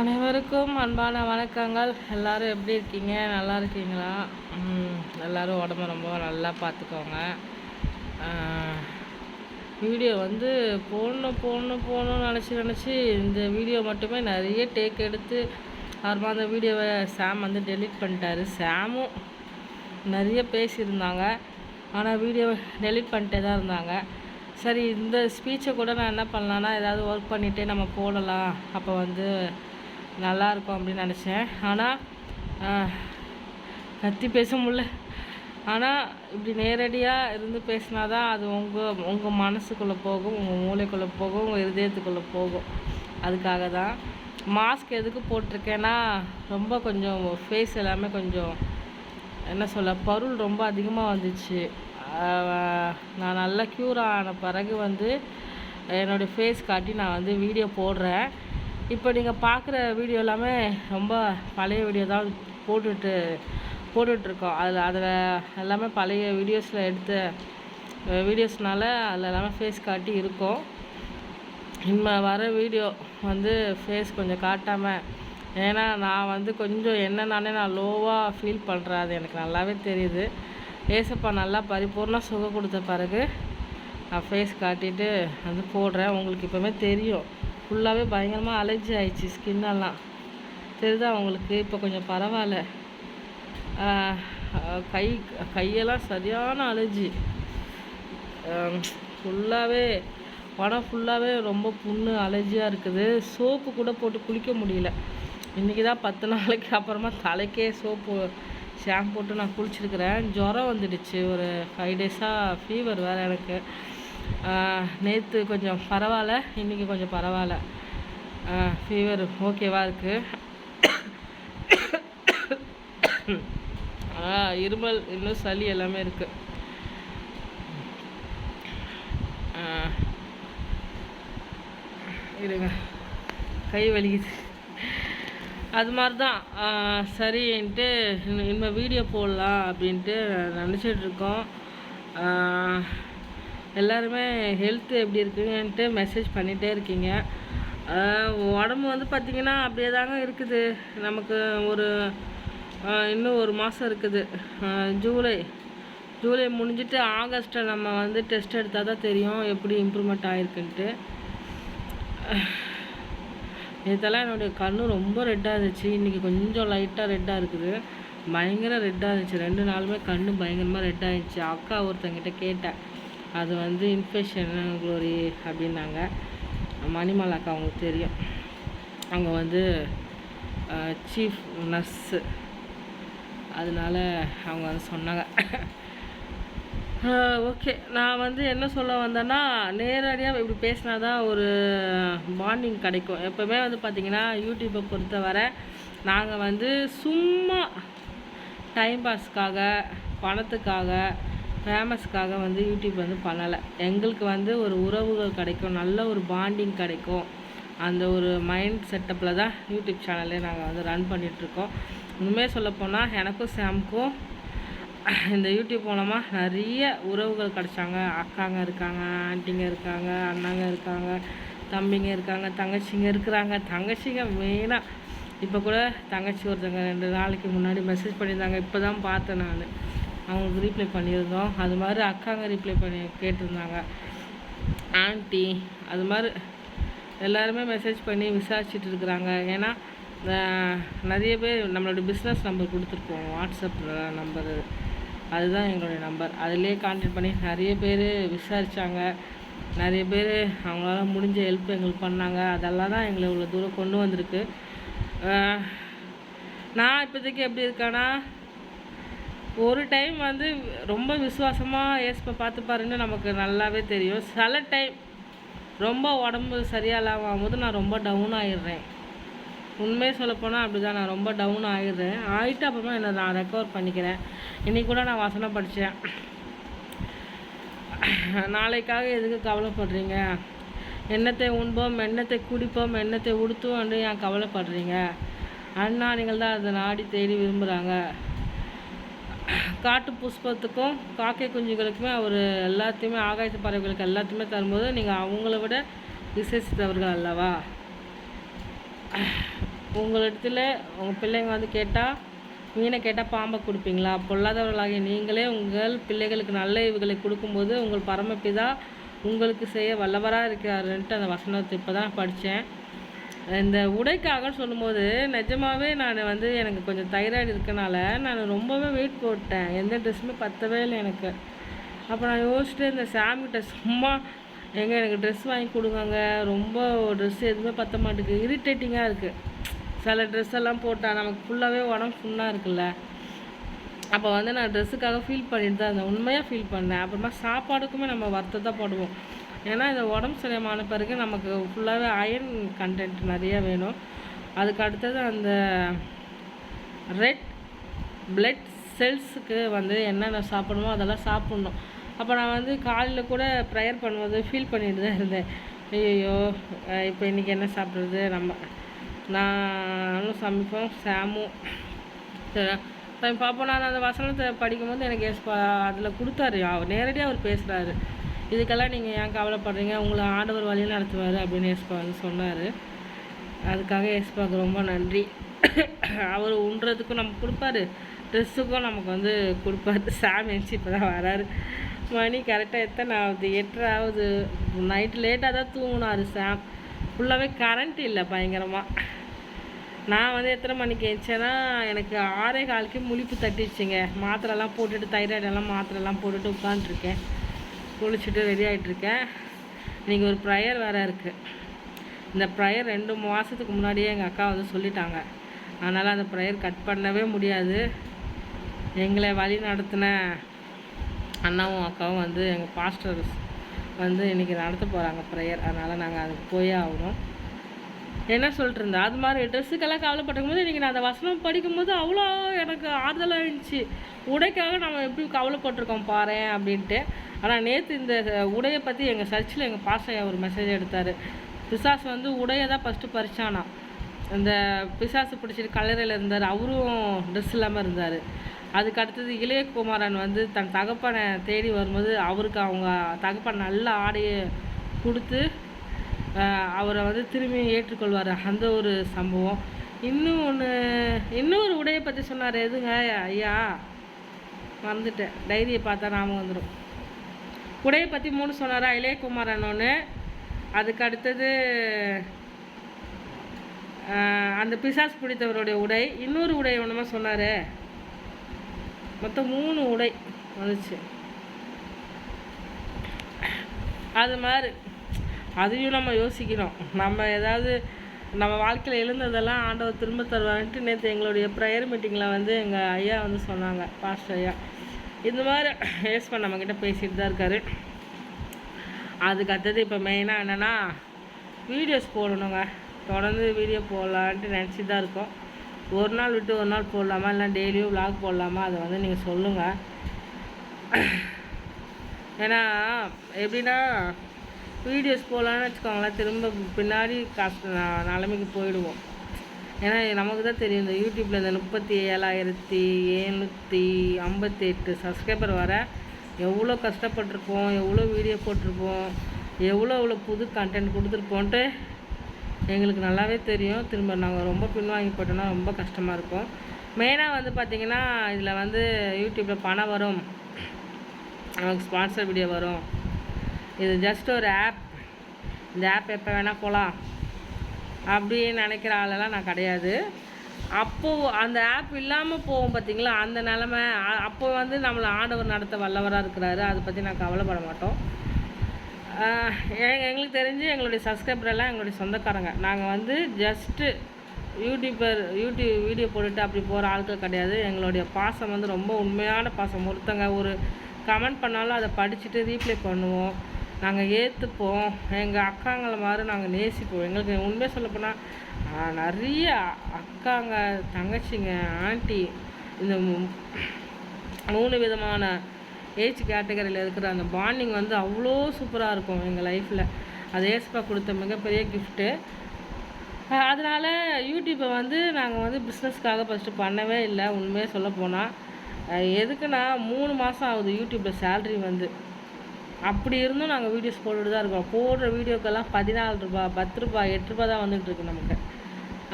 அனைவருக்கும் அன்பான வணக்கங்கள். எல்லோரும் எப்படி இருக்கீங்க? நல்லா இருக்கீங்களா? எல்லோரும் எல்லாரும் உடம்ப ரொம்ப நல்லா பார்த்துக்கோங்க. வீடியோ வந்து போடணும் போடணும் போகணும்னு நினச்சி நினச்சி இந்த வீடியோ மட்டுமே நிறைய டேக் எடுத்து அப்புறமா அந்த வீடியோவை சாம் வந்து டெலிட் பண்ணிட்டாரு. சாமும் நிறைய பேசியிருந்தாங்க. ஆனால் வீடியோவை டெலிட் பண்ணிட்டே தான் இருந்தாங்க. சரி இந்த ஸ்பீச்சை கூட நான் என்ன பண்ணலான்னா ஏதாவது ஒர்க் பண்ணிகிட்டே நம்ம போடலாம். அப்போ வந்து நல்லாயிருக்கும் அப்படின்னு நினச்சேன். ஆனால் கத்தி பேச முடில ஆனால் இப்படி நேரடியாக இருந்து பேசினா தான் அது உங்கள் உங்கள் மனசுக்குள்ளே போகும் உங்கள் மூளைக்குள்ளே போகும் உங்கள் இருதயத்துக்குள்ளே போகும். அதுக்காக தான் மாஸ்க் எதுக்கு போட்டிருக்கேன்னா ரொம்ப கொஞ்சம் ஃபேஸ் எல்லாமே கொஞ்சம் என்ன சொல்ல பருள் ரொம்ப அதிகமாக வந்துச்சு. நான் நல்லா க்யூர் ஆன பிறகு வந்து என்னுடைய ஃபேஸ் காட்டி நான் வந்து வீடியோ போடுறேன். இப்போ நீங்கள் பார்க்குற வீடியோ எல்லாமே ரொம்ப பழைய வீடியோ தான் போட்டுட்டு போட்டுட்ருக்கோம். அதில் அதில் எல்லாமே பழைய வீடியோஸில் எடுத்த வீடியோஸ்னால அதில் எல்லாமே ஃபேஸ் காட்டி இருக்கும். இனிமே வர வீடியோ வந்து ஃபேஸ் கொஞ்சம் காட்டாமல் ஏன்னா நான் வந்து கொஞ்சம் என்னன்னே நான் லோவாக ஃபீல் பண்ணுறேன் அது எனக்கு நல்லாவே தெரியுது. ஏசப்பா நல்லா பரிபூர்ண சுகம் கொடுத்த பிறகு நான் ஃபேஸ் காட்டிட்டு வந்து போடுறேன். உங்களுக்கு இப்போவுமே தெரியும். ஃபுல்லாகவே பயங்கரமாக அலர்ஜி ஆயிடுச்சு ஸ்கின்னெல்லாம் தெரியுதா அவங்களுக்கு இப்போ கொஞ்சம் பரவாயில்ல. கை கையெல்லாம் சரியான அலர்ஜி ஃபுல்லாகவே படம் ஃபுல்லாகவே ரொம்ப புண்ணு அலர்ஜியாக இருக்குது. சோப்பு கூட போட்டு குளிக்க முடியல. இன்றைக்கி தான் பத்து நாளைக்கு அப்புறமா தலைக்கே சோப்பு ஷாம்பு போட்டு நான் குளிச்சிருக்கிறேன். ஜுரம் வந்துடுச்சு. ஒரு ஃபைவ் டேஸாக ஃபீவர் வேறு எனக்கு. நேற்று கொஞ்சம் பரவாயில்ல இன்றைக்கி கொஞ்சம் பரவாயில்ல. ஃபீவர் ஓகேவா இருக்குது இருமல் இன்னும் சளி எல்லாமே இருக்குது இருங்க. கை வலிக்குது. அது மாதிரி தான் சரின்ட்டு இன்னும் இனிமேல் வீடியோ போடலாம் அப்படின்ட்டு நினச்சிட்ருக்கோம் இருக்கோம். ஆஹ் எல்லாருமே ஹெல்த் எப்படி இருக்குங்கன்ட்டு மெசேஜ் பண்ணிகிட்டே இருக்கீங்க. உடம்பு வந்து பார்த்திங்கன்னா அப்படியே தாங்க இருக்குது. நமக்கு ஒரு இன்னும் ஒரு மாதம் இருக்குது. ஜூலை ஜூலை முடிஞ்சிட்டு ஆகஸ்ட்டில் நம்ம வந்து டெஸ்ட் எடுத்தால் தான் தெரியும் எப்படி இம்ப்ரூவ்மெண்ட் ஆகிருக்குன்ட்டு இதெல்லாம் என்னுடைய கண்ணு ரொம்ப ரெட்டாக இருந்துச்சு. இன்றைக்கி கொஞ்சம் லைட்டாக ரெட்டாக இருக்குது. பயங்கர ரெட்டாக இருந்துச்சு. ரெண்டு நாளுமே கண்ணு பயங்கரமாக ரெட்டாக இருந்துச்சு. அக்கா ஒருத்தங்கிட்ட கேட்டேன். அது வந்து இன்ஃபெக்ஷன் க்ளோரி அப்படின்னாங்க. மணிமாலா அக்கா அவங்களுக்கு தெரியும். அவங்க வந்து சீஃப் நர்ஸு அதனால அவங்க வந்து சொன்னாங்க. ஓகே நான் வந்து என்ன சொல்ல வந்தேன்னா நேரடியாக இப்படி பேசினா தான் ஒரு பாண்டிங் கிடைக்கும். எப்போவுமே வந்து பார்த்திங்கன்னா யூடியூப்பை பொறுத்தவரை நாங்கள் வந்து சும்மா டைம் பாஸ்க்காக பணத்துக்காக ஃபேமஸ்க்காக வந்து யூடியூப் வந்து பண்ணலை. எங்களுக்கு வந்து ஒரு உறவுகள் கிடைக்கும் நல்ல ஒரு பாண்டிங் கிடைக்கும். அந்த ஒரு மைண்ட் செட்டப்பில் தான் யூடியூப் சேனலே நாங்கள் வந்து ரன் பண்ணிகிட்ருக்கோம் உண்மையாக சொல்லப்போனால் எனக்கும் சாம்க்கும் இந்த யூடியூப் மூலமாக நிறைய உறவுகள் கிடைச்சாங்க. அக்காங்க இருக்காங்க ஆண்டிங்க இருக்காங்க அண்ணாங்க இருக்காங்க தம்பிங்க இருக்காங்க தங்கச்சிங்க இருக்கிறாங்க. தங்கச்சிங்க மெயினாக இப்போ கூட தங்கச்சி ஒருத்தங்க ரெண்டு நாளைக்கு முன்னாடி மெசேஜ் பண்ணியிருந்தாங்க. இப்போ தான் பார்த்தேன் நான். அவங்களுக்கு ரீப்ளை பண்ணியிருந்தோம். அது மாதிரி அக்காங்க ரீப்ளை பண்ணி கேட்டிருந்தாங்க. ஆன்ட்டி அது மாதிரி எல்லாருமே மெசேஜ் பண்ணி விசாரிச்சுட்டு இருக்கிறாங்க. ஏன்னா நிறைய பேர் நம்மளோட பிஸ்னஸ் நம்பர் கொடுத்துருப்போம். வாட்ஸ்அப் நம்பரு அதுதான் எங்களுடைய நம்பர் அதிலே கான்டாக்ட் பண்ணி நிறைய பேர் விசாரித்தாங்க நிறைய பேர் அவங்களால முடிஞ்ச ஹெல்ப் எங்களுக்கு பண்ணாங்க. அதெல்லாம் தான் எங்களை இவ்வளோ தூரம் கொண்டு வந்திருக்கு. நான் இப்போதைக்கு எப்படி இருக்கேன்னா ஒரு டைம் வந்து ரொம்ப விசுவாசமாக ஏசப்பை பார்த்து பாருன்னு நமக்கு நல்லாவே தெரியும். சில டைம் ரொம்ப உடம்பு சரியாக இல்லாமல் ஆகும்போது நான் ரொம்ப டவுன் ஆகிடுறேன் உண்மையை சொல்லப்போனால் அப்படி தான் நான் ரொம்ப டவுன் ஆகிடுறேன் ஆகிட்டு அப்புறமா என்னை நான் ரெக்கவர் பண்ணிக்கிறேன். இன்னைக்கு கூட நான் வசனம் படித்தேன் நாளைக்காக எதுக்கு கவலைப்படுறீங்க? எண்ணத்தை உண்போம் எண்ணத்தை குடிப்போம் எண்ணத்தை உடுத்துவோம் என்று ஏன் கவலைப்படுறீங்க? நீங்கள் தான் அதை நாடி தேடி விரும்புகிறாங்க காட்டு புஷ்பத்துக்கும் காக்கை குஞ்சுகளுக்குமே அவர் எல்லாத்தையுமே ஆகாயத்து பறவைகளுக்கு எல்லாத்தையுமே தரும்போது நீங்கள் அவங்கள விட விசேஷித்தவர்கள் அல்லவா? உங்களிடத்துல உங்கள் பிள்ளைங்க வந்து கேட்டால் மீனை கேட்டால் பாம்பை கொடுப்பீங்களா? பொல்லாதவர்களாகிய நீங்களே உங்கள் பிள்ளைகளுக்கு நல்ல இவுகளை கொடுக்கும்போது உங்கள் பரமபிதா உங்களுக்கு செய்ய வல்லவராக இருக்கிறாருன்ட்டு அந்த வசனத்தை இப்போ தான் படித்தேன் இந்த உடைக்காக சொல்லும்போது நிஜமாகவே நான் வந்து எனக்கு கொஞ்சம் தைராய்டு இருக்கனால நான் ரொம்பவே வெயிட் போட்டேன். எந்த ட்ரெஸ்ஸுமே பத்தவே இல்லை எனக்கு. அப்போ நான் யோசிச்சுட்டு இந்த சாமிகிட்ட சும்மா எங்கே எனக்கு ட்ரெஸ் வாங்கி கொடுங்க ரொம்ப ட்ரெஸ் எதுவுமே பத்த மாட்டேங்குது. இரிட்டேட்டிங்காக இருக்குது சில ட்ரெஸ் எல்லாம் போட்டால் நமக்கு ஃபுல்லாகவே உடம்பு ஃபுல்லாக இருக்குல்ல. அப்போ வந்து நான் ட்ரெஸ்ஸுக்காக ஃபீல் பண்ணிட்டு தான் இருந்தேன். உண்மையாக ஃபீல் பண்ணேன். அப்புறமா சாப்பாடுக்குமே நம்ம வருத்தத்தை போடுவோம். ஏன்னா இந்த உடம்பு சரியான பிறகு நமக்கு ஃபுல்லாகவே அயன் கண்டென்ட் நிறைய வேணும். அதுக்கு அடுத்தது அந்த ரெட் பிளட் செல்ஸுக்கு வந்து என்னென்ன சாப்பிடணுமோ அதெல்லாம் சாப்பிட்ணும். அப்போ நான் வந்து காலையில் கூட ப்ரேயர் பண்ணும்போது ஃபீல் பண்ணிட்டு தான் இருந்தேன் ஐயோ இப்போ இன்றைக்கி என்ன சாப்பிட்றது? நம்ம நானும் சமைப்போம் சாமும். சரி பார்ப்போம் நான் அந்த வசனத்தை படிக்கும்போது எனக்கு எஸ் அதில் கொடுத்தாரு. அவர் நேரடியாக அவர் பேசுகிறாரு இதுக்கெல்லாம் நீங்கள் ஏன் கவலைப்படுறீங்க? உங்களை ஆண்டவர் வழியில் நடத்துவார் அப்படின்னு எஸ்பா வந்து சொன்னார். அதுக்காக எஸ்பாவுக்கு ரொம்ப நன்றி. அவர் உண்றதுக்கும் நமக்கு கொடுப்பாரு. ட்ரெஸ்ஸுக்கும் நமக்கு வந்து கொடுப்பாரு. சாமி எழுச்சி இப்போ தான் வராரு. மணி கரெக்டாக எத்தனை ஆகுது? எட்டரை ஆகுது. நைட்டு லேட்டாக தான் தூங்கினார் சாம். ஃபுல்லாகவே கரண்ட் இல்லை பயங்கரமாக நான் வந்து எத்தனை மணிக்கு எழுந்தேன்னா எனக்கு ஆறே காலுக்கு முழிப்பு தட்டிடுச்சுங்க. மாத்திரைலாம் போட்டுட்டு தைராய்டெல்லாம் மாத்திரைலாம் போட்டுட்டு உட்காந்துருக்கேன் குளிச்சுட்டு ரெடி ஆகிட்டுருக்கேன் இன்றைக்கி ஒரு ப்ரேயர் வேறு இருக்குது இந்த ப்ரேயர் ரெண்டு மாதத்துக்கு முன்னாடியே எங்கள் அக்கா வந்து சொல்லிட்டாங்க. அதனால் அந்த ப்ரேயர் கட் பண்ணவே முடியாது. எங்களை வழி நடத்தின அண்ணாவும் அக்காவும் வந்து எங்கள் பாஸ்டர்ஸ் வந்து இன்றைக்கி நடத்த போகிறாங்க ப்ரேயர் அதனால் நாங்கள் அதுக்கு போயே ஆகணும். என்ன சொல்லிட்டு இருந்தா அது மாதிரி ட்ரெஸ்ஸுக்கெல்லாம் கவலைப்பட்டுக்கும் போது இன்றைக்கி நான் அந்த வசனம் படிக்கும்போது அவ்வளோ எனக்கு ஆறுதலாக இருந்துச்சு. உடைக்காக நம்ம எப்படி கவலைப்பட்டிருக்கோம் பாரு அப்படின்ட்டு. ஆனால் நேற்று இந்த உடையை பற்றி எங்கள் சர்ச்சில் எங்கள் பாசையா ஒரு மெசேஜ் எடுத்தார். பிசாஸ் வந்து உடையை தான் ஃபஸ்ட்டு பறிச்சானா. அந்த பிசாசு பிடிச்சிட்டு கல்லறையில் இருந்தார். அவரும் ட்ரெஸ் இல்லாமல் இருந்தார். அதுக்கு அடுத்தது இளையகுமாரன் வந்து தன் தகப்பனை தேடி வரும்போது அவருக்கு அவங்க தகப்பன் நல்ல ஆடையை கொடுத்து அவரை வந்து திரும்பி ஏற்றுக்கொள்வார். அந்த ஒரு சம்பவம். இன்னும் ஒன்று இன்னொரு உடையை பற்றி சொன்னார். எதுங்க? ஐயா மறந்துட்டேன். டைரியை பார்த்தா நாம வந்துடும் உடையை பற்றி மூணு சொன்னாரா? இளையகுமாரன் ஒன்று அதுக்கு அடுத்தது அந்த பிசாஸ் பிடித்தவருடைய உடை. இன்னொரு உடை ஒன்றுமா சொன்னார்? மொத்தம் மூணு உடை வந்துச்சு. அது மாதிரி. அதையும் நம்ம யோசிக்கணும். நம்ம ஏதாவது நம்ம வாழ்க்கையில் எழுந்ததெல்லாம் ஆண்டவர் திரும்ப தருவான்ட்டு நேற்று எங்களுடைய ப்ரேயர் மீட்டிங்கில் வந்து எங்கள் ஐயா வந்து சொன்னாங்க பாஸ்டர் ஐயா. இந்த மாதிரி ஏஸ்பன் நம்மக்கிட்ட பேசிகிட்டு தான் இருக்கார். அதுக்கு அடுத்தது இப்போ மெயினாக என்னென்னா வீடியோஸ் போடணுங்க. தொடர்ந்து வீடியோ போடலான்ட்டு நினச்சி தான் இருக்கோம். ஒரு நாள் விட்டு ஒரு நாள் போடலாமா? இல்லை டெய்லியும் விலாக் போடலாமா? அதை வந்து நீங்கள் சொல்லுங்கள் ஏன்னா எப்படின்னா வீடியோஸ் போகலான்னு வச்சுக்கோங்களேன் திரும்ப பின்னாடி கஷ்ட நிலைமைக்கு போயிடுவோம். ஏன்னா நமக்கு தான் தெரியும் இந்த யூடியூப்பில் இந்த முப்பத்தி ஏழாயிரத்தி எழுநூற்றி ஐம்பத்தி எட்டு சப்ஸ்கிரைபர் வர எவ்வளோ கஷ்டப்பட்டிருப்போம் எவ்வளோ வீடியோ போட்டிருப்போம் எவ்வளோ எவ்வளோ புது கண்டென்ட் கொடுத்துருப்போன்ட்டு எங்களுக்கு நல்லாவே தெரியும். திரும்ப நாங்கள் ரொம்ப பின்வாங்கி போட்டோன்னா ரொம்ப கஷ்டமாக இருக்கும். மெயினாக வந்து பார்த்திங்கன்னா இதில் வந்து யூடியூப்பில் பணம் வரும். நமக்கு ஸ்பான்சர் வீடியோ வரும். இது ஜஸ்ட் ஒரு ஆப் இந்த ஆப் எப்போ வேணால் போகலாம் அப்படின்னு நினைக்கிற ஆளெல்லாம் நான் கிடையாது. அப்போது அந்த ஆப் இல்லாமல் போவோம் பார்த்திங்களா அந்த நிலமை அப்போ வந்து நம்மளை ஆண்டவர் நடத்த வல்லவராக இருக்கிறாரு. அதை பற்றி நான் கவலைப்பட மாட்டோம். எங்களுக்கு தெரிஞ்சு எங்களுடைய சப்ஸ்கிரைபரெல்லாம் எங்களுடைய சொந்தக்காரங்க. நாங்கள் வந்து ஜஸ்ட்டு யூடியூபர் யூடியூப் வீடியோ போட்டுட்டு அப்படி போகிற ஆட்கள் கிடையாது. எங்களுடைய பாசம் வந்து ரொம்ப உண்மையான பாசம். ஒருத்தங்க ஒரு கமெண்ட் பண்ணாலும் அதை படிச்சுட்டு ரீப்ளை பண்ணுவோம். நாங்கள் ஏற்றுப்போம் எங்கள் அக்காங்களை மாதிரி நாங்கள் நேசிப்போம். எங்களுக்கு உண்மையாக சொல்லப்போனால் நிறைய அக்காங்க தங்கச்சிங்க ஆண்டி இந்த மூணு விதமான ஏஜ் கேட்டகரியில் இருக்கிற அந்த பாண்டிங் வந்து அவ்வளோ சூப்பராக இருக்கும் எங்கள் லைஃப்பில் அது ஏஸ்பா கொடுத்த மிகப்பெரிய கிஃப்ட்டு அதனால் யூடியூப்பை வந்து நாங்கள் வந்து பிஸ்னஸ்க்காக ஃபஸ்ட்டு பண்ணவே இல்லை உண்மையாக சொல்ல போனால் எதுக்குன்னா மூணு மாதம் ஆகுது யூடியூப்பில் சேல்ரி வந்து. அப்படி இருந்தும் நாங்கள் வீடியோஸ் போட்டுட்டு தான் இருக்கோம். போடுற வீடியோக்கெல்லாம் பதினாலு ரூபா பத்து ரூபா எட்டு ரூபா தான் வந்துட்டுருக்கு நமக்கு.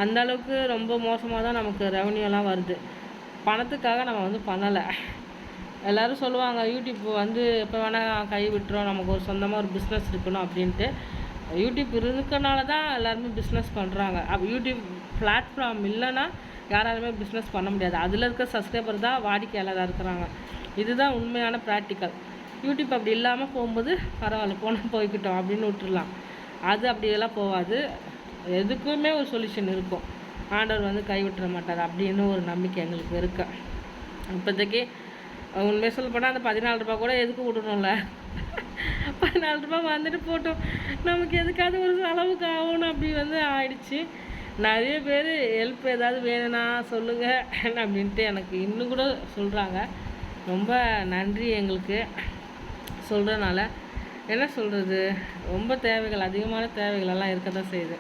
அந்த அளவுக்கு ரொம்ப மோசமாக தான் நமக்கு ரெவன்யூலாம் வருது. பணத்துக்காக நம்ம வந்து பண்ணலை. எல்லோரும் சொல்லுவாங்க யூடியூப் வந்து எப்போ வேணால் கை விட்டுரும். நமக்கு ஒரு சொந்தமாக ஒரு பிஸ்னஸ் இருக்கணும் அப்படின்ட்டு. யூடியூப் இருக்கனால தான் எல்லாருமே பிஸ்னஸ் பண்ணுறாங்க அப்போ யூடியூப் பிளாட்ஃபார்ம் இல்லைன்னா யாராலுமே பிஸ்னஸ் பண்ண முடியாது. அதில் இருக்க சப்ஸ்கிரைபர் தான் வாடிக்கையாளராக இருக்கிறாங்க. இதுதான் உண்மையான ப்ராக்டிக்கல் யூடியூப் அப்படி இல்லாமல் போகும்போது பரவாயில்ல போனால் போய்க்கிட்டோம் அப்படின்னு விட்டுடலாம் அது அப்படியெல்லாம் போகாது. எதுக்குமே ஒரு சொல்யூஷன் இருக்கும். ஆண்டவர் வந்து கைவிட்டுற மாட்டார் அப்படின்னு ஒரு நம்பிக்கை எங்களுக்கு இருக்கு. இப்போதைக்கு உண்மையை சொல்ல போனால் அந்த பதினாலு ரூபா கூட எதுக்கு விடணும்ல. பதினாலு ரூபா வந்துட்டு போட்டோம். நமக்கு எதுக்காவது ஒரு செலவுக்கு ஆகணும் அப்படி வந்து ஆயிடுச்சு. நிறைய பேர் ஹெல்ப் ஏதாவது வேணும்னா சொல்லுங்கள் அப்படின்ட்டு எனக்கு இன்னும் கூட சொல்கிறாங்க ரொம்ப நன்றி எங்களுக்கு. சொல்கிறனால என்ன சொல்கிறது ரொம்ப தேவைகள் அதிகமான தேவைகள் எல்லாம் இருக்க தான் செய்யுது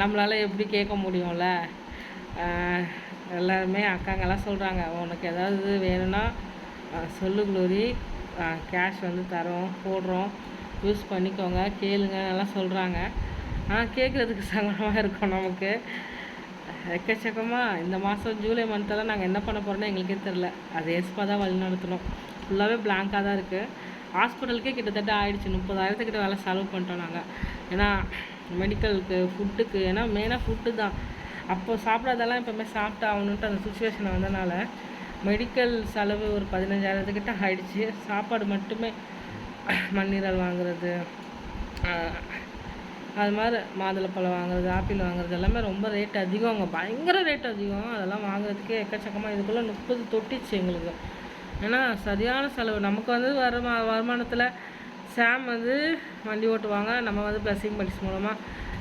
நம்மளால் எப்படி கேட்க முடியும்ல? எல்லாருமே அக்காங்கெல்லாம் சொல்கிறாங்க உனக்கு ஏதாவது வேணும்னா சொல்லு குளோரி. கேஷ் வந்து தரோம் போடுறோம். யூஸ் பண்ணிக்கோங்க கேளுங்க எல்லாம் சொல்கிறாங்க ஆனால் கேட்குறதுக்கு சங்கடமாக இருக்கும் நமக்கு. எக்கச்சக்கமாக இந்த மாதம் ஜூலை மந்த்தெல்லாம் நாங்கள் என்ன பண்ண போகிறோன்னு எங்களுக்கே தெரில அது எஸ்பா தான் வழி நடத்தணும். ஃபுல்லாகவே பிளாங்காக தான் இருக்குது ஹாஸ்பிட்டலுக்கே கிட்டத்தட்ட ஆயிடுச்சு. முப்பதாயிரத்துக்கிட்ட வேலை செலவு பண்ணிட்டோம் நாங்கள் ஏன்னா மெடிக்கலுக்கு ஃபுட்டுக்கு ஏன்னா மெயினாக ஃபுட்டு தான். அப்போ சாப்பிடாதெல்லாம் எப்போவுமே சாப்பிட்டாகணுன்ட்டு அந்த சுச்சுவேஷன் வந்தனால மெடிக்கல் செலவு ஒரு பதினஞ்சாயிரத்துக்கிட்ட ஆயிடுச்சு. சாப்பாடு மட்டுமே மண்ணீரல் வாங்குறது அது மாதிரி மாதுளப்பழம் வாங்குறது ஆப்பிள் வாங்குறது எல்லாமே ரொம்ப ரேட் அதிகம். அங்கே பயங்கர ரேட் அதிகம். அதெல்லாம் வாங்குறதுக்கே எக்கச்சக்கமாக இதுக்குள்ளே முப்பது தொட்டிச்சு எங்களுக்கு. ஏன்னா சரியான செலவு. நமக்கு வந்து வருமா வருமானத்தில் சாம் வந்து வண்டி ஓட்டுவாங்க. நம்ம வந்து ப்ளஸ்ஸிங் படிஸ் மூலமாக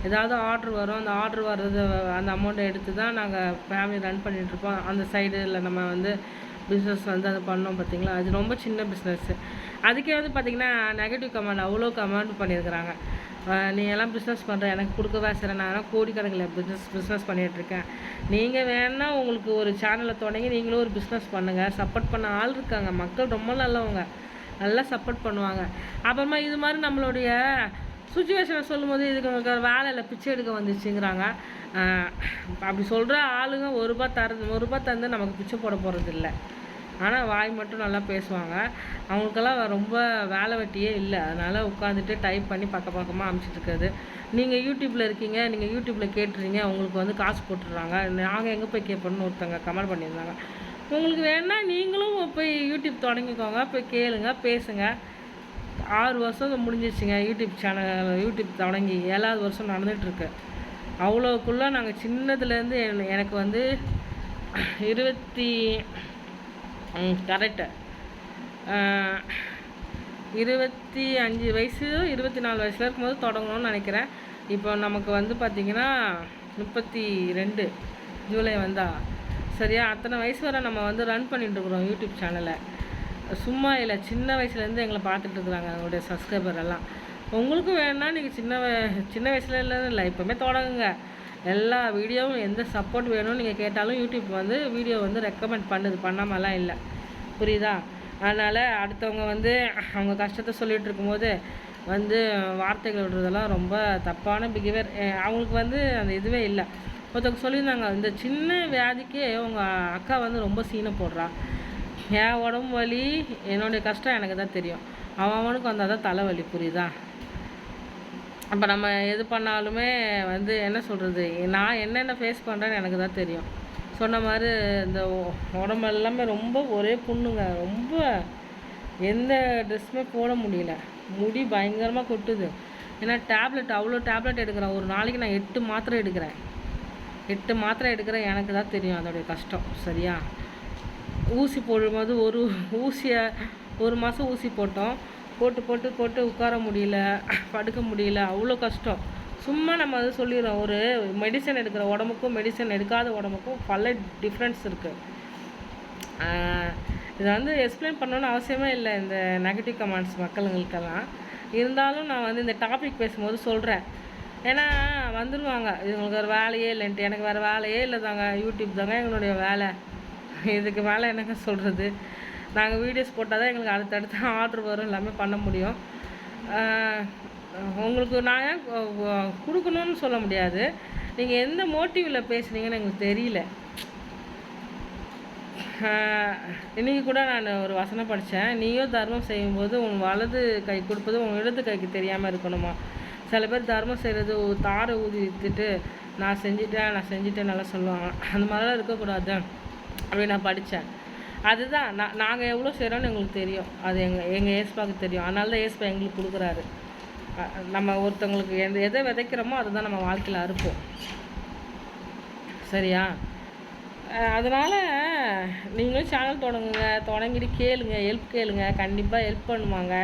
ஏதாவது ஆர்ட்ரு வரும். அந்த ஆர்ட்ரு வர்றது அந்த அமௌண்ட்டை எடுத்து தான் நாங்கள் ஃபேமிலி ரன் பண்ணிகிட்ருப்போம் அந்த சைடில் நம்ம வந்து பிஸ்னஸ் வந்து அதை பண்ணோம் பார்த்திங்களா அது ரொம்ப சின்ன பிஸ்னஸ்ஸு அதுக்கே வந்து பார்த்திங்கன்னா நெகட்டிவ் கமெண்ட் அவ்வளோ கமெண்ட் பண்ணியிருக்கிறாங்க நீ எல்லாம் பிஸ்னஸ் பண்ணுற எனக்கு கொடுக்கவா சரி நான் கோடிக்கணக்கில் பிஸ்னஸ் பிஸ்னஸ் பண்ணிகிட்ருக்கேன் நீங்கள் வேணால் உங்களுக்கு ஒரு சேனலை தொடங்கி நீங்களும் ஒரு பிஸ்னஸ் பண்ணுங்கள் சப்போர்ட் பண்ண ஆள் இருக்காங்க. மக்கள் ரொம்ப நல்லவங்க. நல்லா சப்போர்ட் பண்ணுவாங்க. அப்புறமா இது மாதிரி நம்மளுடைய சுச்சுவேஷனை சொல்லும்போது இதுக்கு வேலையில் வேலை இல்லை. பிச்சை எடுக்க வந்துச்சுங்கிறாங்க. அப்படி சொல்கிற ஆளுங்க ஒரு ரூபா தர ஒரு ரூபா தந்து நமக்கு பிச்சை போட போகிறது இல்லை ஆனால் வாய் மட்டும் நல்லா பேசுவாங்க. அவங்களுக்கெல்லாம் ரொம்ப வேலை வெட்டியே இல்லை. அதனால் உட்காந்துட்டு டைப் பண்ணி பக்க பக்கமாக அனுப்பிச்சிட்ருக்குறது நீங்கள் யூடியூப்பில் இருக்கீங்க நீங்கள் யூடியூப்பில் கேட்டுறீங்க உங்களுக்கு வந்து காசு போட்டுடுறாங்க. நாங்கள் எங்கே போய் கேட்போன்னு ஒருத்தங்க கமெண்ட் பண்ணியிருந்தாங்க. உங்களுக்கு வேணால் நீங்களும் போய் யூடியூப் தொடங்கிக்கோங்க போய் கேளுங்க பேசுங்க. ஆறு வருஷம் முடிஞ்சிச்சுங்க யூடியூப் சேனல் யூடியூப் தொடங்கி ஏழாவது வருஷம் நடந்துகிட்ருக்கு. அவ்வளோக்குள்ளே நாங்கள் சின்னதுலேருந்து எனக்கு வந்து இருபத்தி கரெக்டு இருபத்தி அஞ்சு வயசு இருபத்தி நாலு வயசில் இருக்கும்போது தொடங்கணும்னு நினைக்கிறேன். இப்போ நமக்கு வந்து பார்த்திங்கன்னா முப்பத்தி ரெண்டு ஜூலை வந்தால் சரியா? அத்தனை வயசு வரை நம்ம வந்து ரன் பண்ணிட்டுருக்குறோம் யூடியூப் சேனலை சும்மா இல்லை சின்ன வயசுலேருந்து எங்களை பார்த்துட்ருக்குறாங்க அவங்களுடைய சப்ஸ்கிரைபர் எல்லாம். உங்களுக்கும் வேணுன்னா நீங்கள் சின்ன சின்ன வயசுல இல்லை இப்போவுமே தொடங்குங்க. எல்லா வீடியோவும் எந்த சப்போர்ட் வேணும்னு நீங்கள் கேட்டாலும் யூடியூப் வந்து வீடியோ வந்து ரெக்கமெண்ட் பண்ணுது. பண்ணாமலாம் இல்லை. புரியுதா? அதனால் அடுத்தவங்க வந்து அவங்க கஷ்டத்தை சொல்லிகிட்டு இருக்கும்போது வந்து வார்த்தைகள் விடுறதெல்லாம் ரொம்ப தப்பான பிஹேவியர் அவங்களுக்கு வந்து அந்த இதுவே இல்லை. ஒருத்தவங்க சொல்லியிருந்தாங்க இந்த சின்ன வியாதிக்கே உங்கள் அக்கா வந்து ரொம்ப சீனை போடுறா. என் உடம்பு வலி என்னுடைய கஷ்டம் எனக்கு தான் தெரியும். அவன் அவனுக்கு வந்தால் தான் தலைவலி. புரியுதா? அப்போ நம்ம எது பண்ணாலுமே வந்து என்ன சொல்கிறது நான் என்னென்ன ஃபேஸ் பண்ணுறேன்னு எனக்கு தான் தெரியும். சொன்ன மாதிரி இந்த உடம்பு எல்லாமே ரொம்ப ஒரே புண்ணுங்க. ரொம்ப எந்த ட்ரெஸ்ஸுமே போட முடியல. முடி பயங்கரமாக கொட்டுது. ஏன்னா டேப்லெட் அவ்வளோ டேப்லெட் எடுக்கிறேன். ஒரு நாளைக்கு நான் எட்டு மாத்திரை எடுக்கிறேன். எட்டு மாத்திரை எடுக்கிறேன் எனக்கு தான் தெரியும் அதோடைய கஷ்டம். சரியா? ஊசி போடும்போது ஒரு ஊசியை ஒரு மாதம் ஊசி போட்டோம். போட்டு போட்டு போட்டு உட்கார முடியல படுக்க முடியல அவ்வளோ கஷ்டம். சும்மா நம்ம அது சொல்லிடுறோம் ஒரு மெடிசன் எடுக்கிற உடம்புக்கும் மெடிசன் எடுக்காத உடம்புக்கும் பல டிஃப்ரென்ஸ் இருக்குது இதை வந்து எக்ஸ்பிளைன் பண்ணணும்னு அவசியமே இல்லை இந்த நெகட்டிவ் கமெண்ட்ஸ் மக்களுங்களுக்கெல்லாம் இருந்தாலும் நான் வந்து இந்த டாபிக் பேசும்போது சொல்கிறேன் ஏன்னா வந்துடுவாங்க இவங்களுக்கு ஒரு வேலையே இல்லைன்ட்டு. எனக்கு வேறு வேலையே இல்லை தாங்க யூடியூப் தாங்க எங்களுடைய வேலை. இதுக்கு மேலே என்னங்க சொல்கிறது நாங்கள் வீடியோஸ் போட்டால் தான் எங்களுக்கு அடுத்தடுத்து ஆர்டர் வரும் எல்லாமே பண்ண முடியும். உங்களுக்கு நான் ஏன் கொடுக்கணும்னு சொல்ல முடியாது. நீங்கள் எந்த மோட்டிவில் பேசுனீங்கன்னு எங்களுக்கு தெரியல. இன்றைக்கி இன்னைக்கு கூட நான் ஒரு வசனம் படித்தேன் நீயும் தர்மம் செய்யும்போது உன் வலது கை கொடுப்பது உன் இடது கைக்கு தெரியாமல் இருக்கணுமா? சில பேர் தர்மம் செய்கிறது தாரை ஊதி வித்துட்டு நான் செஞ்சுட்டேன் நான் செஞ்சுட்டேன் நல்லா சொல்லுவாங்க. அந்த மாதிரிலாம் இருக்கக்கூடாது அப்படின்னு நான் படித்தேன் அதுதான். நான் நாங்கள் எவ்வளோ செய்கிறோன்னு எங்களுக்கு தெரியும். அது எங்கள் எங்கள் ஏஸ்பாவுக்கு தெரியும். அதனால தான் ஏஸ்பா எங்களுக்கு கொடுக்குறாரு. நம்ம ஒருத்தவங்களுக்கு எந்த எதை விதைக்கிறோமோ அதை தான் நம்ம வாழ்க்கையில் அறுப்போம். சரியா? அதனால் நீங்களும் சேனல் தொடங்குங்க. தொடங்கிட்டு கேளுங்க. ஹெல்ப் கேளுங்க. கண்டிப்பாக ஹெல்ப் பண்ணுவாங்க.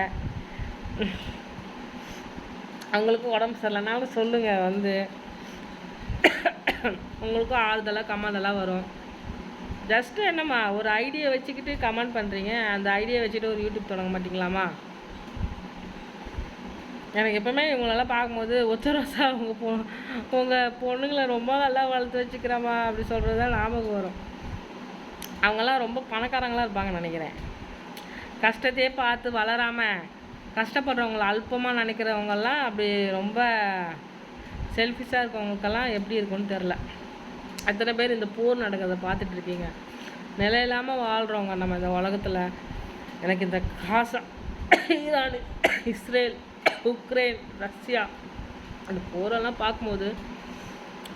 அவங்களுக்கும் உடம்பு சரியில்லைனாலும் சொல்லுங்கள் வந்து. உங்களுக்கும் ஆறுதலாக கம்மாதலாக வரும். ஜஸ்ட்டு என்னம்மா ஒரு ஐடியா வச்சுக்கிட்டு கமெண்ட் பண்ணுறீங்க அந்த ஐடியா வச்சுட்டு ஒரு யூடியூப் தொடங்க மாட்டிங்களாமா எனக்கு எப்பவுமே இவங்களெல்லாம் பார்க்கும்போது ஒத்த ரோசா உங்கள் பொ உங்கள் பொண்ணுங்களை ரொம்ப நல்லா வளர்த்து வச்சுக்கிறாமா அப்படி சொல்கிறது தான் ஞாபகம் வரும். அவங்கெல்லாம் ரொம்ப பணக்காரங்களாக இருப்பாங்கன்னு நினைக்கிறேன். கஷ்டத்தையே பார்த்து வளராமல் கஷ்டப்படுறவங்கள அல்பமாக நினைக்கிறவங்கெல்லாம் அப்படி ரொம்ப செல்ஃபிஷாக இருக்கவங்களுக்கெல்லாம் எப்படி இருக்கும்னு தெரில அத்தனை பேர் இந்த போர் நடக்கிறத பார்த்துட்டு இருக்கீங்க. நிலை இல்லாமல் வாழ்கிறவங்க நம்ம இந்த உலகத்தில். எனக்கு இந்த Gaza Iran Israel Ukraine Russia அந்த போரெல்லாம் பார்க்கும்போது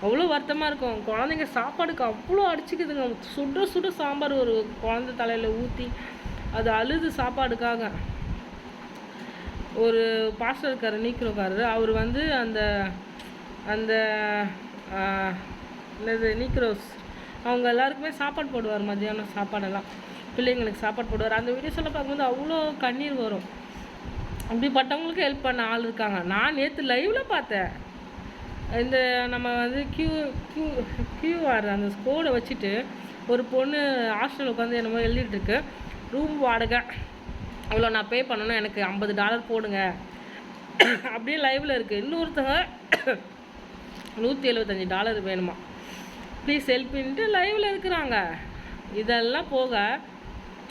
அவ்வளோ வருத்தமாக இருக்கும். குழந்தைங்க சாப்பாடுக்கு அவ்வளோ அடிச்சுக்குதுங்க. சுட சுட சாம்பார் ஒரு குழந்தை தலையில் ஊற்றி அது அழுது சாப்பாடுக்காக. ஒரு பாஸ்டர் இருக்கார் நீக்கிறோக்காரரு அவர் வந்து அந்த அந்த என்னது நீக்ரோஸ். அவங்க எல்லாருக்குமே சாப்பாடு போடுவார் மத்தியானம் சாப்பாடெல்லாம். பிள்ளைங்களுக்கு சாப்பாடு போடுவார். அந்த வீடியோஸ் பார்க்கும்போது அவ்வளோ கண்ணீர் வரும். அப்படிப்பட்டவங்களுக்கு ஹெல்ப் பண்ண ஆள் இருக்காங்க. நான் நேற்று லைவில் பார்த்தேன். இந்த நம்ம வந்து கியூ கியூ கியூஆர் அந்த கோடை வச்சுட்டு ஒரு பொண்ணு ஹாஸ்டலில் உட்காந்து என்னமோ எழுதிட்டுருக்கு ரூம் வாடகை. அவ்வளோ நான் பே பண்ணணும் எனக்கு ஐம்பது டாலர் போடுங்க. அப்படியே லைவில் இருக்குது இன்னொருத்தவங்க நூற்றி எழுபத்தஞ்சி டாலர் வேணுமா? ப்ளீஸ் ஹெல்ப்ன்ட்டு லைவில் இருக்கிறாங்க. இதெல்லாம் போக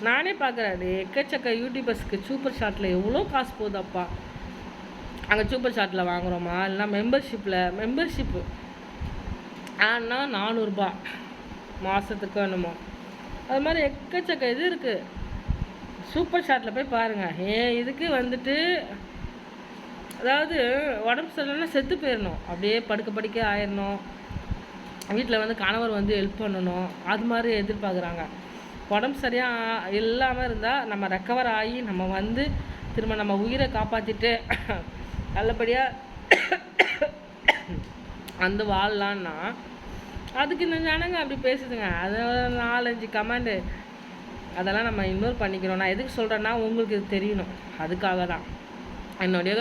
நானே பார்க்குறேன் எக்கச்சக்க யூடியூபர்ஸ்க்கு சூப்பர் ஷாட்டில் எவ்வளோ காசு போகுதப்பா. அங்கே சூப்பர் ஷாட்டில் வாங்குகிறோமா இல்லைனா மெம்பர்ஷிப்பில் மெம்பர்ஷிப்பு ஆனால் நானூறுரூபா மாதத்துக்கு என்னமோ. அது மாதிரி எக்கச்சக்க இது இருக்குது சூப்பர் ஷாட்டில் போய் பாருங்கள் ஏன் இதுக்கு வந்துட்டு அதாவது உடம்பு சரியில்லைன்னா செத்து போயிடணும் அப்படியே படுக்க படுக்க ஆயிடணும் வீட்டில் வந்து கணவர் வந்து ஹெல்ப் பண்ணணும். அது மாதிரி எதிர்பார்க்குறாங்க. உடம்பு சரியாக இல்லாமல் இருந்தால் நம்ம ரெக்கவர் ஆகி நம்ம வந்து திரும்ப நம்ம உயிரை காப்பாற்றிட்டு நல்லபடியாக வந்து வாழலான்னா அதுக்கு இந்த ஜனங்க அப்படி பேசுதுங்க. அது நாலஞ்சு கமெண்டு அதெல்லாம் நம்ம இக்னோர் பண்ணிக்கிறோம். நான் எதுக்கு சொல்கிறேன்னா உங்களுக்கு இது தெரியணும். அதுக்காக தான் என்னுடைய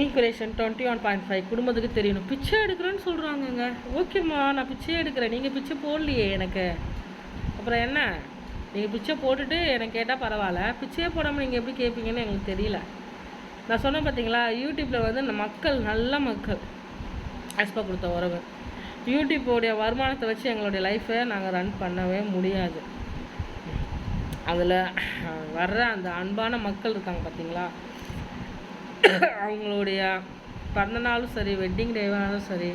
equation twenty one point five குடும்பத்துக்கு தெரியணும் பிச்சை எடுக்கிறேன்னு சொல்கிறாங்கங்க ஓகேம்மா நான் பிச்சை எடுக்கிறேன். நீங்கள் பிச்சை போடலையே எனக்கு. அப்புறம் என்ன? நீங்கள் பிச்சை போட்டுட்டு எனக்கு கேட்டால் பரவாயில்ல. பிச்சையே போடாமல் நீங்கள் எப்படி கேட்பீங்கன்னு எங்களுக்கு தெரியல. நான் சொன்னேன் பார்த்தீங்களா யூடியூப்பில் வந்து இந்த மக்கள் நல்ல மக்கள். ஆஸ்பா கொடுத்த உறவு. யூடியூப்போடைய வருமானத்தை வச்சு எங்களுடைய லைஃப்பை நாங்கள் ரன் பண்ணவே முடியாது. அதில் வர்ற அந்த அன்பான மக்கள் இருக்காங்க பார்த்தீங்களா அவங்களுடைய பிறந்த நாளும் சரி வெட்டிங் டேவானாலும் சரி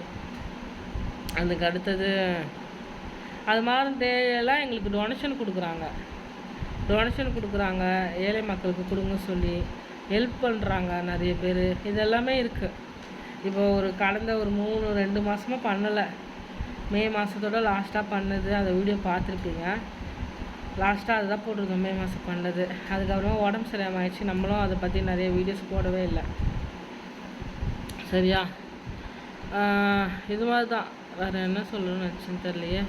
அதுக்கு அடுத்தது அது மாதிரி தேவையெல்லாம் எங்களுக்கு டொனேஷன் கொடுக்குறாங்க. டொனேஷன் கொடுக்குறாங்க. ஏழை மக்களுக்கு கொடுங்க சொல்லி ஹெல்ப் பண்ணுறாங்க நிறைய பேர். இதெல்லாமே இருக்குது இப்போ ஒரு கடந்த ஒரு மூணு ரெண்டு மாதமாக பண்ணலை. மே மாதத்தோட லாஸ்ட்டாக பண்ணது. அந்த வீடியோ பார்த்துருப்பீங்க. லாஸ்ட்டாக அதுதான் போட்டிருந்தோம் மே மாதம் பண்ணது. அதுக்கப்புறமா உடம்பு சரியாம ஆயிடுச்சு. நம்மளும் அதை பற்றி நிறைய வீடியோஸ் போடவே இல்லை. சரியா? இது மாதிரி தான் வேறு என்ன சொல்லணும்னு வச்சுன்னு தெரியலையே.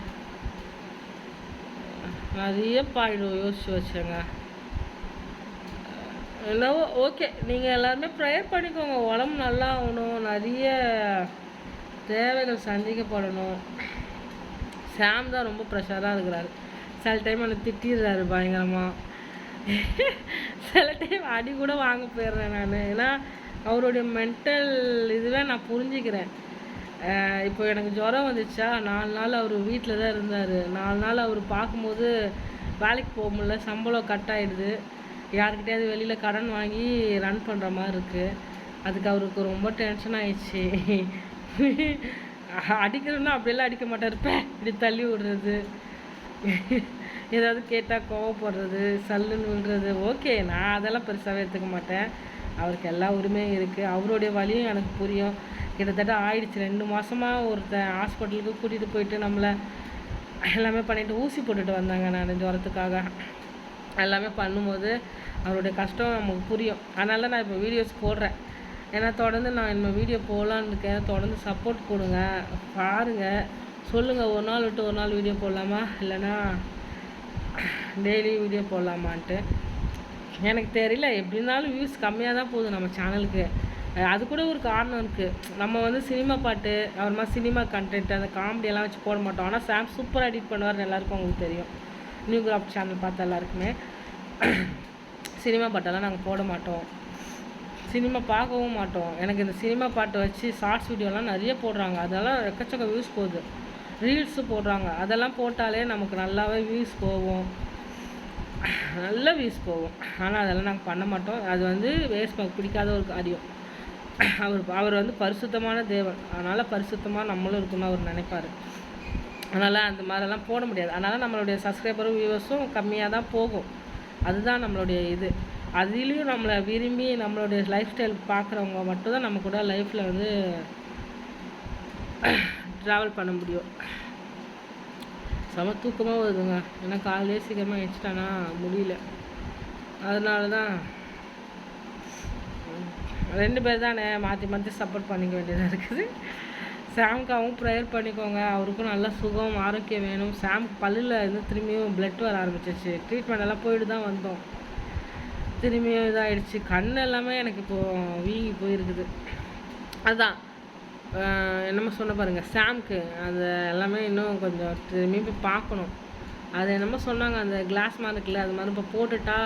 நிறைய பாயிடும் யோசிச்சு வச்சேங்க. என்னவோ ஓகே நீங்கள் எல்லாருமே ப்ரேயர் பண்ணிக்கோங்க. உடம்பு நல்லா ஆகணும். நிறைய தேவைகள் சந்திக்கப்படணும். சாம் தான் ரொம்ப ப்ரெஷராக இருக்கிறாரு. சில டைம் என்னை திட்டிடுறாரு பயங்கரமாக சில டைம் அடி கூட வாங்க போயிடுறேன் நான். ஏன்னா அவருடைய மென்டல் இதுவே நான் புரிஞ்சுக்கிறேன். இப்போ எனக்கு ஜுரம் வந்துச்சா? நாலு நாள் அவர் வீட்டில் தான் இருந்தார். நாலு நாள் அவர் பார்க்கும்போது வேலைக்கு போக முடில சம்பளம் கட் ஆகிடுது யாருக்கிட்டையாவது வெளியில் கடன் வாங்கி ரன் பண்ணுற மாதிரி இருக்குது அதுக்கு அவருக்கு ரொம்ப டென்ஷன் ஆயிடுச்சு. அடிக்கிறோன்னா அப்படியெல்லாம் அடிக்க மாட்டார். இருப்பேன் இப்படி தள்ளி விடுறது. ஏதாவது கேட்டால் கோவப்படுறது சல்லுன்னு விழுறது ஓகே நான் அதெல்லாம் பெருசாகவே எடுத்துக்க மாட்டேன். அவருக்கு எல்லா உரிமையும் இருக்குது அவருடைய வழியும் எனக்கு புரியும். கிட்டத்தட்ட ஆயிடுச்சு. ரெண்டு மாதமாக ஒருத்தன் ஹாஸ்பிட்டலுக்கு கூட்டிகிட்டு போயிட்டு நம்மளை எல்லாமே பண்ணிவிட்டு ஊசி போட்டுட்டு வந்தாங்க நான் ஜுரத்துக்காக. எல்லாமே பண்ணும்போது அவருடைய கஷ்டம் நமக்கு புரியும். அதனால நான் இப்போ வீடியோஸ் போடுறேன். ஏன்னா தொடர்ந்து நான் இந்த வீடியோ போகலான்னு இருக்கேன். தொடர்ந்து சப்போர்ட் கொடுங்க. பாருங்கள் சொல்லுங்கள் ஒரு நாள் விட்டு ஒரு நாள் வீடியோ போடலாமா? இல்லைன்னா டெய்லி வீடியோ போடலாமான்ட்டு. எனக்கு தெரியல எப்படி இருந்தாலும் வியூஸ் கம்மியாக தான் போகுது நம்ம சேனலுக்கு அது கூட ஒரு காரணம் இருக்குது நம்ம வந்து சினிமா பாட்டு அப்புறமா சினிமா கண்டென்ட் அந்த காமெடியெல்லாம் வச்சு போட மாட்டோம். ஆனால் சாம் சூப்பராக எடிட் பண்ணுவார் எல்லாருக்கும் உங்களுக்கு தெரியும். நியூ கிராஃப்ட் சேனல் பார்த்த எல்லாருக்குமே. சினிமா பாட்டெல்லாம் நாங்கள் போட மாட்டோம். சினிமா பார்க்கவும் மாட்டோம். எனக்கு இந்த சினிமா பாட்டை வச்சு ஷார்ட்ஸ் வீடியோலாம் நிறைய போடுறாங்க. அதெல்லாம் எக்கச்சக்க வியூஸ் போகுது. ரீல்ஸு போடுறாங்க. அதெல்லாம் போட்டாலே நமக்கு நல்லாவே வியூஸ் போகும். நல்ல வியூஸ் போகும். ஆனால் அதெல்லாம் நாங்கள் பண்ண மாட்டோம். அது வந்து வேஸ்ட் பிடிக்காத ஒரு காரியம். அவர் அவர் வந்து பரிசுத்தமான தேவன். அதனால் பரிசுத்தமாக நம்மளும் இருக்கணும்னு அவர் நினைப்பார். அதனால் அந்த மாதிரிலாம் போட முடியாது. அதனால் நம்மளுடைய சப்ஸ்கிரைபரும் வியூவர்ஸும் கம்மியாக தான் போகும். அதுதான் நம்மளுடைய இது. அதுலேயும் நம்மளை விரும்பி நம்மளுடைய லைஃப் ஸ்டைல் பார்க்குறவங்க மட்டும்தான் நம்ம கூட லைஃப்பில் வந்து ட்ராவல் பண்ண முடியும். செம தூக்கமாக வருதுங்க. ஏன்னா காலையிலே சீக்கிரமாக எழுச்சிட்டானா முடியல. அதனால தான் ரெண்டு பேர் தானே மாற்றி மாற்றி சப்போர்ட் பண்ணிக்க வேண்டியதாக இருக்குது. சாம்காவும் ப்ரேயர் பண்ணிக்கோங்க. அவருக்கும் நல்ல சுகம் ஆரோக்கியம் வேணும். சாம் பல்லில் இருந்து திரும்பியும் பிளட் வர ஆரம்பிச்சிச்சு ட்ரீட்மெண்ட் எல்லாம் போயிட்டு தான் வந்தோம். திரும்பியும் இதாகிடுச்சு கண் எல்லாமே எனக்கு இப்போது வீங்கி போயிருக்குது. அதுதான் என்னமோ சொன்ன பாருங்கள் சாம்க்கு அது எல்லாமே இன்னும் கொஞ்சம் திரும்பி போய் பார்க்கணும். அது என்னமோ சொன்னாங்க அந்த கிளாஸ் மாதிரி இருக்குல்ல அது மாதிரி இப்போ போட்டுட்டா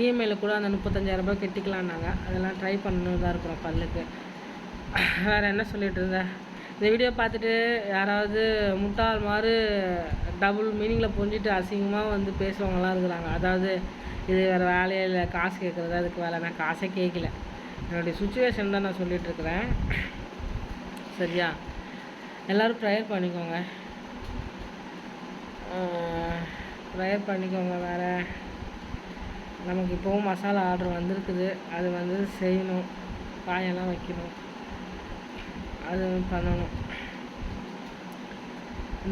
இஎம்ஐயில் கூட அந்த முப்பத்தஞ்சாயிரரூபா கெட்டிக்கலான்னாங்க அதெல்லாம் ட்ரை பண்ணணும் தான் இருக்கிறோம் பல்லுக்கு. வேறு என்ன சொல்லிகிட்டு இருந்தேன் இந்த வீடியோ பார்த்துட்டு யாராவது முட்டாள் மாதிரி டபுள் மீனிங்கில் புரிஞ்சிட்டு அசிங்கமாக வந்து பேசுகிறவங்களாம் இருக்கிறாங்க. அதாவது இது வேறு வேலையே இல்லை காசு கேட்குறது அதுக்கு வேலை நான் காசே கேட்கல. என்னுடைய சுச்சுவேஷன் தான் நான் சொல்லிகிட்ருக்குறேன் சரியா? எல்லோரும் ப்ரேயர் பண்ணிக்கோங்க. ப்ரேயர் பண்ணிக்கோங்க வேறு. நமக்கு இப்போவும் மசாலா ஆர்டர் வந்திருக்குது. அது வந்து செய்யணும். காயெல்லாம் வைக்கணும். அது பண்ணணும்.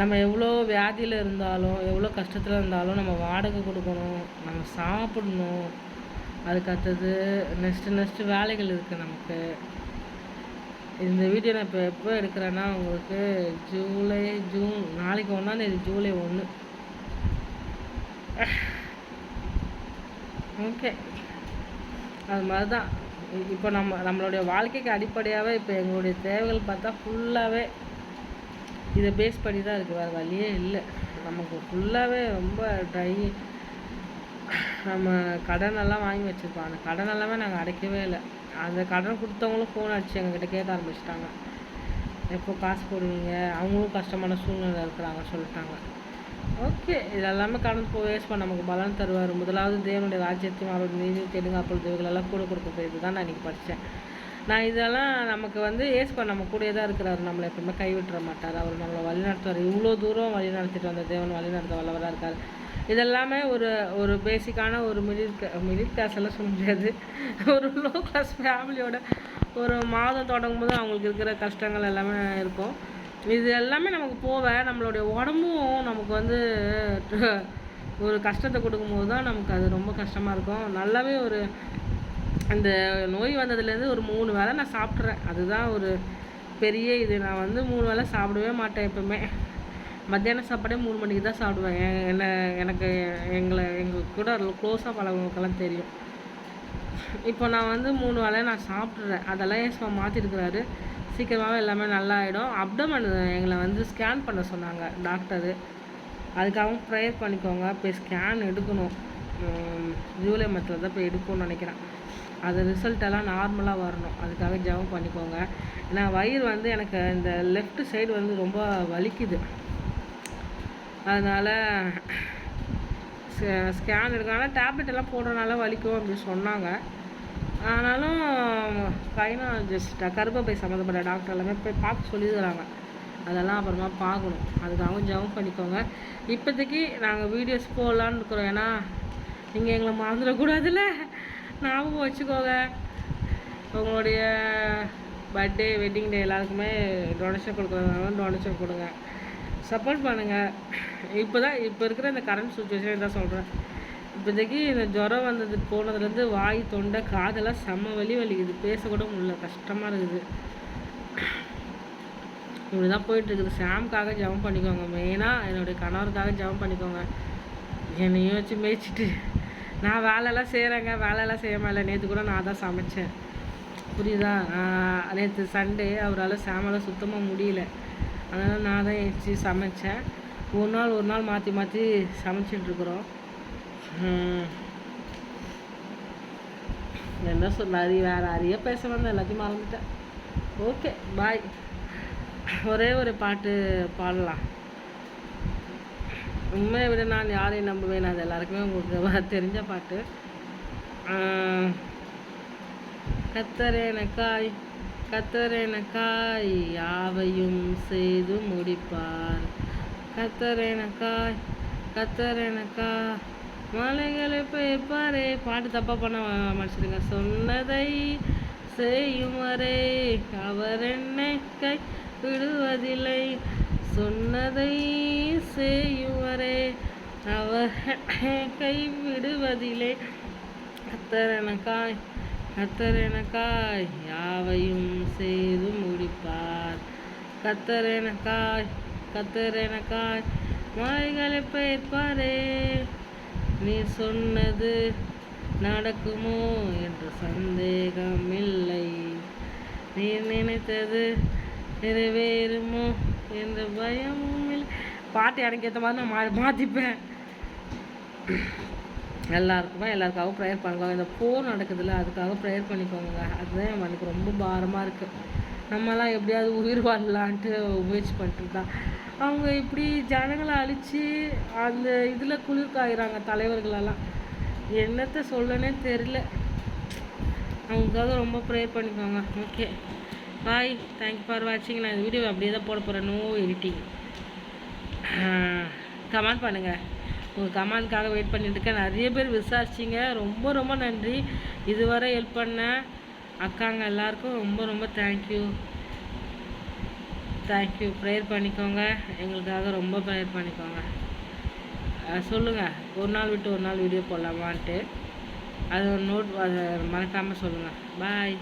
நம்ம எவ்வளோ வியாதியில் இருந்தாலும் எவ்வளோ கஷ்டத்தில் இருந்தாலும் நம்ம வாடகை கொடுக்கணும். நம்ம சாப்பிடணும். அதுக்கு அடுத்தது நெக்ஸ்ட்டு நெக்ஸ்ட்டு வேலைகள் இருக்குது நமக்கு. இந்த வீடியோ நான் இப்போ எப்போ எடுக்கிறேன்னா உங்களுக்கு ஜூலை ஜூன் நாளைக்கு ஒன்றாந்தேதி ஜூலை ஒன்று ஓகே. அது மாதிரி தான் இப்போ நம்ம நம்மளுடைய வாழ்க்கைக்கு அடிப்படையாகவே இப்போ எங்களுடைய தேவைகள் பார்த்தா ஃபுல்லாகவே இதை பேஸ் பண்ணி தான் இருக்குது வேறு வழியே இல்லை. நமக்கு ஃபுல்லாகவே ரொம்ப ட்ரை நம்ம கடனெல்லாம் வாங்கி வச்சுருப்போம். அந்த கடன் எல்லாமே நாங்கள் அடைக்கவே இல்லை. அந்த கடன் கொடுத்தவங்களும் ஃபோன் அடிச்சு எங்ககிட்ட கேட்க ஆரம்பிச்சிட்டாங்க. எப்போ காசு போடுவீங்க? அவங்களும் கஷ்டமான சூழ்நிலை இருக்கிறாங்க சொல்லிட்டாங்க. ஓகே இதெல்லாமே கடன் போய் வேஸ்ட் பண்ண நமக்கு பலன் தருவார். முதலாவது தேவனுடைய ராஜ்யத்தையும் அவருடைய நீதி தெலுங்கு அப்பொழுது எல்லாம் கூட கொடுக்க போய் தான் நான் இன்றைக்கி படித்தேன் நான் இதெல்லாம் நமக்கு வந்து ஏஸ்பர் நம்ம கூடயே தான் இருக்கிறார். நம்மளை எப்பவுமே கைவிட்டுற மாட்டார். அவர் நம்மளை வழிநடத்துவார். இவ்வளோ தூரம் வழி நடத்திட்டு வந்த தேவன் வழி நடத்த வல்லவராக இருக்கார். இதெல்லாமே ஒரு ஒரு பேசிக்கான ஒரு மிடில் மிடில் கிளாஸ் எல்லாம் சொல்ல முடியாது. ஒரு லோ கிளாஸ் ஃபேமிலியோட ஒரு மாதம் தொடங்கும் போது அவங்களுக்கு இருக்கிற கஷ்டங்கள் எல்லாமே இருக்கும். இது எல்லாமே நமக்கு போக நம்மளுடைய உடம்பும் நமக்கு வந்து ஒரு கஷ்டத்தை கொடுக்கும்போது தான் நமக்கு அது ரொம்ப கஷ்டமாக இருக்கும். நல்லாவே ஒரு அந்த நோய் வந்ததுலேருந்து ஒரு மூணு வேளை நான் சாப்பிட்றேன். அதுதான் ஒரு பெரிய இது. நான் வந்து மூணு வேளை சாப்பிடவே மாட்டேன் எப்பவுமே. மத்தியான சாப்பாடே மூணு மணிக்கு தான் சாப்பிடுவேன். என்ன எனக்கு எங்களை எங்கள் கூட க்ளோஸாக பழகவங்களுக்கெல்லாம் தெரியும். இப்போ நான் வந்து மூணு வேலையை நான் சாப்பிட்றேன். அதெல்லாம் ஏன் மாற்றிருக்கிறாரு சீக்கிரமாகவே எல்லாமே நல்லா ஆகிடும் அப்டமன் எங்களை வந்து ஸ்கேன் பண்ண சொன்னாங்க டாக்டரு அதுக்காகவும் ப்ரேயர் பண்ணிக்கோங்க. போய் ஸ்கேன் எடுக்கணும். ஜூலை மத்தில் தான் போய் எடுக்கணும்னு நினைக்கிறேன். அது ரிசல்ட்டெல்லாம் நார்மலாக வரணும். அதுக்காக ஜபம் பண்ணிக்கோங்க. ஏன்னா வயிறு வந்து எனக்கு இந்த லெஃப்ட் சைடு வந்து ரொம்ப வலிக்குது. அதனால் ஸ்கேன் எடுக்கனால டேப்லெட் எல்லாம் போடுறதுனால வலிக்கும் அப்படின்னு சொன்னாங்க. ஆனாலும் கைனாலஜிஸ்ட் கருப்பப்பை சம்மந்தப்பட்ட டாக்டர் எல்லாமே போய் பார்க்க சொல்லிடுறாங்க அதெல்லாம் அப்புறமா பார்க்கணும். அதுக்காகவும் ஜெபம் பண்ணிக்கோங்க. இப்போதைக்கு நாங்கள் வீடியோஸ் போடலான்னு இருக்கிறோம். ஏன்னா நீங்கள் எங்களை மறந்துடக்கூடாதுல்ல? ஞாபகம் வச்சுக்கோங்க. உங்களுடைய பர்த்டே வெட்டிங் டே எல்லாருக்குமே டொனேஷன் கொடுக்குறதுனால டொனேஷன் கொடுங்க. சப்போர்ட் பண்ணுங்கள் இப்போ தான் இப்போ இருக்கிற இந்த கரண்ட் சுச்சுவேஷன் தான் சொல்கிறேன் இப்போதைக்கு இந்த ஜுரம் வந்தது போனதுலேருந்து வாய் தொண்டை காதெல்லாம் செம்ம வலி வலிக்குது. பேசக்கூட முடியல. கஷ்டமாக இருக்குது. இப்படி தான் போயிட்டுருக்குது. சாம்காக ஜெபம் பண்ணிக்கோங்க. மெயினாக என்னுடைய கணவருக்காக ஜெபம் பண்ணிக்கோங்க. என்னையும் வச்சு மேய்ச்சிட்டு நான் வேலைலாம் செய்கிறேங்க வேலையெல்லாம் செய்ய மேலே நேற்று கூட நான் தான் சமைச்சேன். புரியுதா? நேற்று சண்டே அவரால் சாமெல்லாம் சுத்தமாக முடியல. அதனால் நான் தான் எழுச்சி சமைச்சேன். ஒரு நாள் ஒரு நாள் மாற்றி மாற்றி சமைச்சிட்ருக்குறோம் என்ன சொல் நிறைய வேறு அறிய பேச வந்தேன் எல்லாத்தையும் மறந்துட்டேன். ஓகே பாய் ஒரே ஒரு பாட்டு பாடலாம். உண்மையை விட நான் யாரையும் நம்புவேன் அது எல்லாருக்குமே உங்களுக்கு தெரிஞ்ச பாட்டு. கத்தரேனக்காய் கத்தரேனக்காய் யாவையும் செய்து முடிப்பார். கத்தரேனக்காய் கத்தரேனக்காய் மலைகளை பெய்ப்பாரே. பாட்டு தப்பாக பண்ண மனுஷனுங்க சொன்னதை செய்யும் வரே அவர் என்னை கை விடுவதில்லை. சொன்னதை செய்யுவரே அவர் கை விடுவதில்லை. கத்தர் எனக்காய் யாவையும் செய்து முடிப்பார். கத்தரேனக்காய் கத்தரேனக்காய் மாய்களை பெயர்ப்பாரே. நீ சொன்னது நடக்குமோ என்று சந்தேகம் இல்லை நீ நினைத்தது நிறைவேறுமோ என்ற பயமும் இல்லை. பாட்டு எனக்கு ஏற்ற மாதிரி நான் மா மாற்றிப்பேன் எல்லாருக்குமே எல்லாருக்காகவும் ப்ரேயர் பண்ணிக்கோங்க இந்த போர் நடக்குதுல்ல அதுக்காக ப்ரேயர் பண்ணிக்கோங்க அதுதான் எனக்கு ரொம்ப பாரமாக இருக்குது நம்மலாம் எப்படியாவது உயிர் வாழலான்ட்டு முயற்சி பண்ணிட்டு தான் அவங்க இப்படி ஜனங்களை அழித்து அந்த இதில் குளிர்காயிறாங்க தலைவர்களெல்லாம். என்னத்தை சொல்லனே தெரில அவங்களுக்காக ரொம்ப ப்ரேயர் பண்ணிக்கோங்க. ஓகே பாய் தேங்க் ஃபார் வாட்சிங் நான் இந்த வீடியோ அப்படியே தான் போட போகிறேன் நோ எடிட்டிங் கமெண்ட் பண்ணுங்கள் உங்கள் கமெண்ட்காக வெயிட் பண்ணிட்டுருக்கேன் நிறைய பேர் விசாரிச்சிங்க. ரொம்ப ரொம்ப நன்றி. இதுவரை ஹெல்ப் பண்ண அக்காங்க எல்லாருக்கும் ரொம்ப ரொம்ப தேங்க்யூ தேங்க்யூ ப்ரேயர் பண்ணிக்கோங்க. எங்களுக்காக ரொம்ப ப்ரேயர் பண்ணிக்கோங்க. சொல்லுங்கள் ஒரு நாள் விட்டு ஒரு நாள் வீடியோ போடலாமான்ட்டு. அது ஒரு நோட் அதை மறக்காமல் சொல்லுங்கள் பாய்